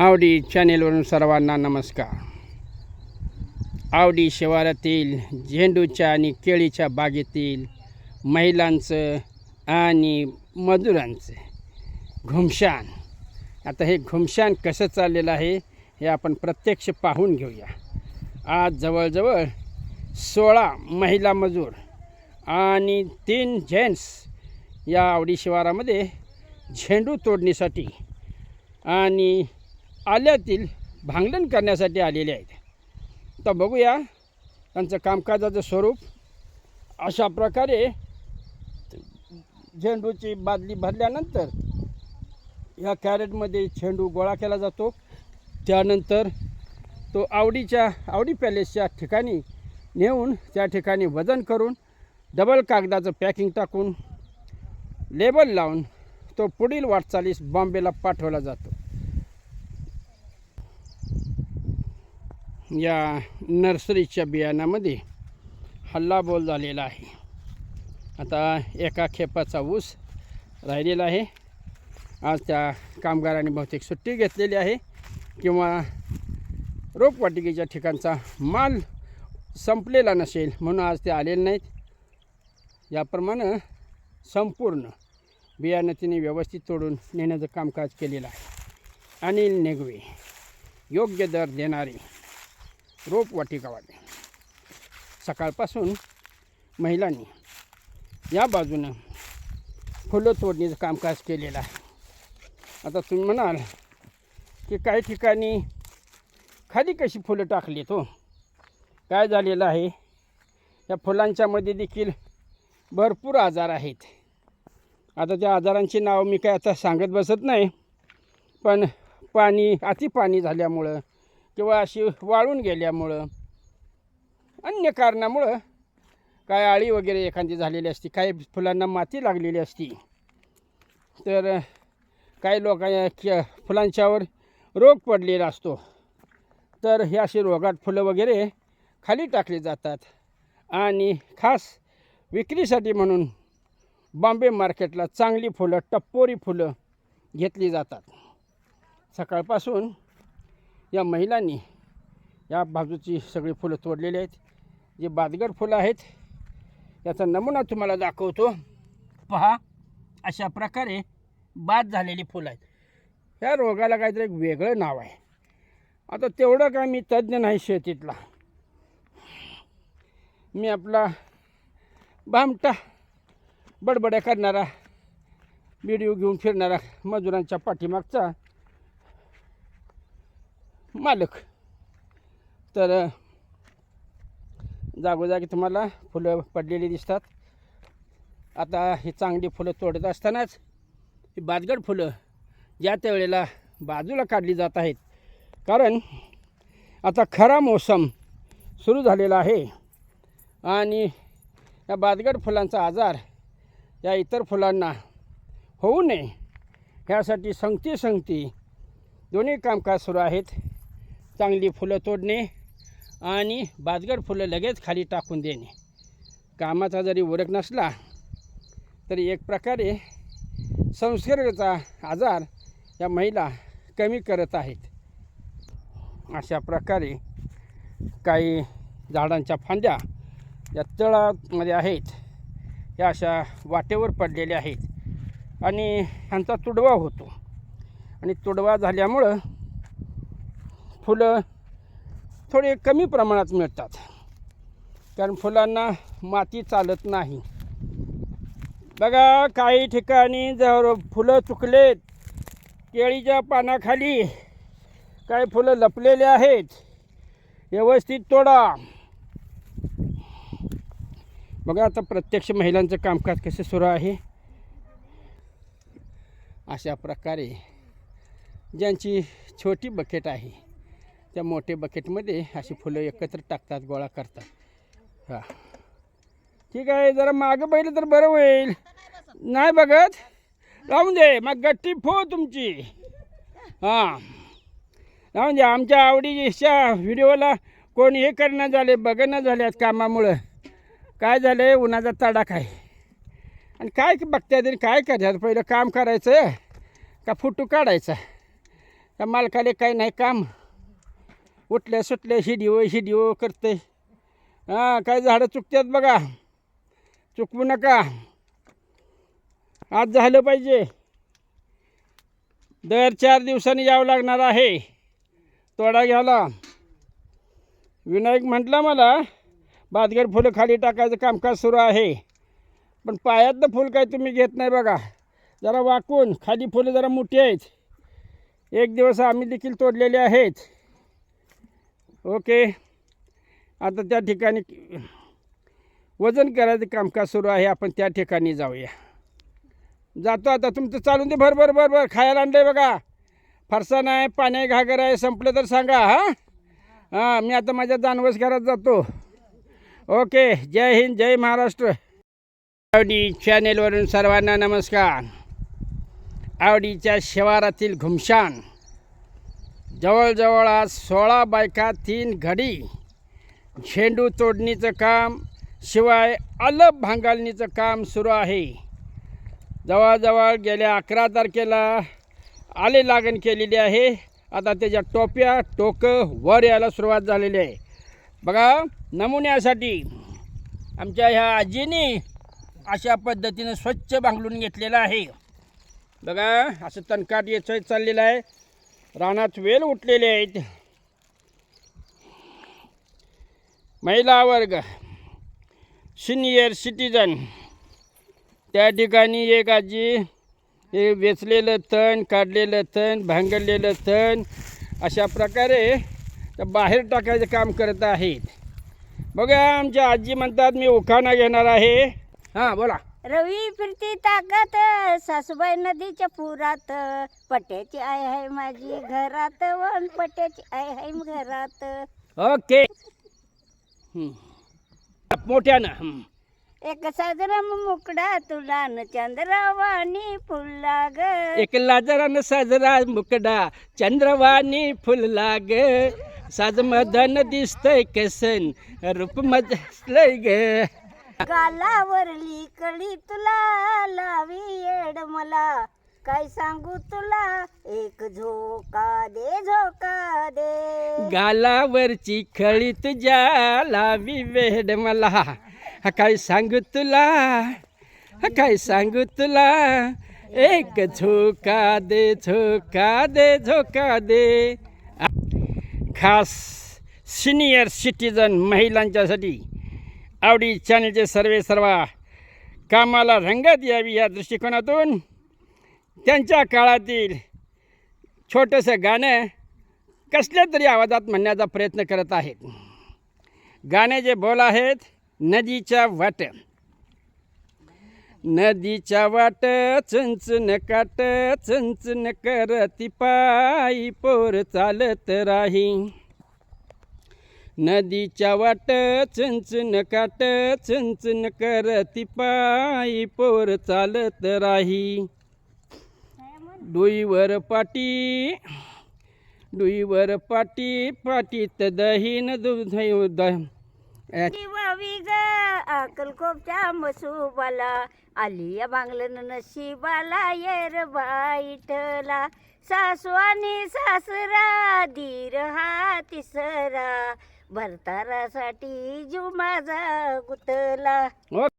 आवडी चॅनेलवरून सर्वांना नमस्कार. आवडी शिवारातील झेंडूच्या आणि केळीच्या बागेतील महिलांचं आणि मजुरांचं घुमशान. आता हे घुमशान कसं चाललेलं आहे हे आपण प्रत्यक्ष पाहून घेऊया. आज जवळजवळ सोळा महिला मजूर आणि तीन जेंट्स या आवडी शिवारामध्ये झेंडू तोडणीसाठी आणि आल्यातील भांगलन करण्यासाठी आलेले आहेत. तर बघूया त्यांचं कामकाजाचं स्वरूप. अशा प्रकारे झेंडूची बादली भरल्यानंतर या कॅरेटमध्ये झेंडू गोळा केला जातो. त्यानंतर तो आवडीच्या आवडी पॅलेसच्या ठिकाणी नेऊन त्या ठिकाणी वजन करून डबल कागदाचं पॅकिंग टाकून लेबल लावून तो पुढील वाटचालीस बॉम्बेला पाठवला जातो. या नर्सरीच्या बियाणामध्ये हल्लाबोल झालेला आहे. आता एका खेपाचा ऊस राहिलेला आहे. आज त्या कामगारांनी बहुतेक सुट्टी घेतलेली आहे किंवा रोपवाटिकेच्या ठिकाणचा माल संपलेला नसेल म्हणून आज ते आलेले नाहीत. याप्रमाणे संपूर्ण बियाणं तिने व्यवस्थित तोडून नेण्याचं कामकाज केलेलं आहे. अनिल नेगवे योग्य दर देणारे रोपवाटिकावाले सकाळपासून महिलांनी या बाजूनं फुलं तोडणीचं कामकाज केलेलं आहे. आता तुम्ही म्हणाल की काही ठिकाणी खाली कशी फुलं टाकली तो हो? काय झालेलं आहे? या फुलांच्यामध्ये देखील भरपूर आजार आहेत. आता त्या आजारांची नावं मी काय आता सांगत बसत नाही पण पाणी अति पाणी झाल्यामुळं किंवा अशी वाळून गेल्यामुळं अन्य कारणामुळं काय आळी वगैरे एखादी झालेली असती काही फुलांना माती लागलेली असती तर काही लोकांच्या फुलांच्यावर रोग पडलेला असतो. तर हे असे रोगाट फुलं वगैरे खाली टाकली जातात आणि खास विक्रीसाठी म्हणून बॉम्बे मार्केटला चांगली फुलं टप्पोरी फुलं घेतली जातात. सकाळपासून या महिलांनी या बाजूची सगळी फुलं तोडलेली आहेत. जे बादगड फुलं आहेत याचा नमुना तुम्हाला दाखवतो. पहा अशा प्रकारे बाद झालेली फुलं आहेत. ह्या रोगाला काहीतरी एक वेगळं नाव आहे. आता तेवढं काय मी तज्ज्ञ नाही शेतीतला. मी आपला भामटा बडबड्या करणारा व्हिडिओ घेऊन फिरणारा मजुरांच्या पाठीमागचा मालक. तर जागोजागी तुम्हाला फुलं पडलेली दिसतात. आता ही चांगली फुलं तोडत असतानाच ही बादगड फुलं ज्या त्या वेळेला बाजूला काढली जात आहेत. कारण आता खरा मोसम सुरू झालेला आहे आणि या बादगड फुलांचा आजार या इतर फुलांना होऊ नये. ह्यासाठी संगती संगती दोन्ही कामकाज सुरू आहेत. चांगली फुलं तोडणे आणि बाजगड फुलं लगेच खाली टाकून देणे. कामाचा जरी उरक नसला तरी एक प्रकारे संसर्गाचा आजार या महिला कमी करत आहेत. अशा प्रकारे काही झाडांच्या फांद्या या तळामध्ये आहेत. या अशा वाटेवर पडलेल्या आहेत. आणि ह्यांचा तुडवा होतो. आणि तुडवा झाल्यामुळं फुलं थोडे कमी प्रमाणात मिळतात. कारण फुलांना माती चालत नाही. बघा काही ठिकाणी जर फुलं चुकलेत केळीच्या पानाखाली काही फुलं लपलेले आहेत व्यवस्थित तोडा. बघा आता प्रत्यक्ष महिलांचं कामकाज कसं सुरू आहे. अशा प्रकारे ज्यांची छोटी बकेट आहे त्या मोठे बकेटमध्ये अशी फुलं एकत्र टाकतात गोळा करतात. हां. ठीक आहे जरा मागं पहिलं तर बरं होईल. नाही बघत? राहून दे मग गट्टी फो तुमची. हां. राहून दे आमच्या आवडीच्या व्हिडिओला कोण हे करणं झाले बघणं झाल्यात कामामुळं. काय झालं आहे उन्हाचा तडाख आहे. आणि काय बघतात आणि काय करतात पहिलं काम करायचं का फोटो काढायचा? त्या मालकाले काही नाही काम. उठल्या सुटल्या हिडिओ हिडिओ करते हां काय झाडं चुकतात बघा. चुकवू नका. आज झालं पाहिजे. दर चार दिवसांनी यावं लागणार आहे. तोडा घ्यायला. विनायक म्हटलं मला बादगड फुलं खाली टाकायचं कामकाज सुरू आहे. पण पायातलं फुल काय तुम्ही घेत नाही बघा. जरा वाकून खाली फुलं जरा मोठी आहेत. एक दिवस आम्ही देखील तोडलेले आहेत. ओके. आता त्या ठिकाणी वजन करायचं कामकाज सुरू आहे. आपण त्या ठिकाणी जाऊया. जातो आता. तुमचं चालून दे. भर भर भर भर. खायला आणलंय बघा. फरसाण आहे पाणी घागर आहे. संपलं तर सांगा हां? हां मी आता माझ्या जानवस घरात जातो. ओके. जय हिंद जय महाराष्ट्र. आवडी चॅनेलवरून सर्वांना नमस्कार. आवडीच्या शिवारातील घुमशान. जवळजवळ आज सोळा बायका तीन घडी. झेंडू तोडणीचं काम शिवाय अलप भांगालणीचं काम सुरू आहे. जवळजवळ गेल्या अकरा तारखेला आले लागण केलेली आहे. आता त्याच्या टोप्या टोकं वर यायला सुरुवात झालेली आहे. बघा नमुन्यासाठी आमच्या ह्या आजीने अशा पद्धतीनं स्वच्छ भांगलून घेतलेलं आहे. बघा असं तणकाट येतोय चाललेलं आहे. रानात वेल उठलेले आहेत. महिला वर्ग सिनियर सिटीजन त्या ठिकाणी एक आजी हे वेचलेलं तण काढलेलं तण भांगडलेलं तण अशा प्रकारे बाहेर टाकायचं काम करत आहेत. बघा आमच्या आजी म्हणतात मी उखाणा घेणार आहे. हां बोला. रवी फिरती ताकत सासूबाई नदीच्या पुरात. पट्याची आय आहे माझी घरात वन पट्याची आय आहे घरात. ओके. मोठ्यानं हं. एक साजरा मुकडा तुला न चंद्रवाणी फुलला ग एक लाजरानं साजरा मुकडा चंद्रवाणी फुलला ग साज मदन दिसतंय कसन रूप मजलंय ग. गालावरली कळी तुला लावी येड मला. काय सांगू तुला? एक झोका दे झोका दे. गालावरची खळी तुझ्या लावी वेड मला. हा काय सांगू तुला? हा काय सांगू तुला? एक झोका दे झोका दे झोका दे. खास सिनियर सिटीजन महिलांच्यासाठी आवडी चॅनलचे सर्वे सर्वा कामाला रंगत यावी या दृष्टिकोनातून त्यांच्या काळातील छोटंसं गाणं कसल्या तरी आवाजात म्हणण्याचा प्रयत्न करत आहेत. गाण्याचे बोल आहेत नदीच्या वाट. नदीच्या वाट चंचन काट चंचन करती पायी पोर चालत राही. नदीच्या वाट चंचन काट चंचन करती पायी पोर चालत राही. डोईवर पाटी डुईवर पाटी पाटीत दहीन दुध द. वावी ग अक्कलकोपच्या मसुबाला. आली या बांगलन नशिबाला येर बाईटला. सासू आणि सासरा धीर हा तिसरा. भरतारासाठी जीव माझा गुतला. हो.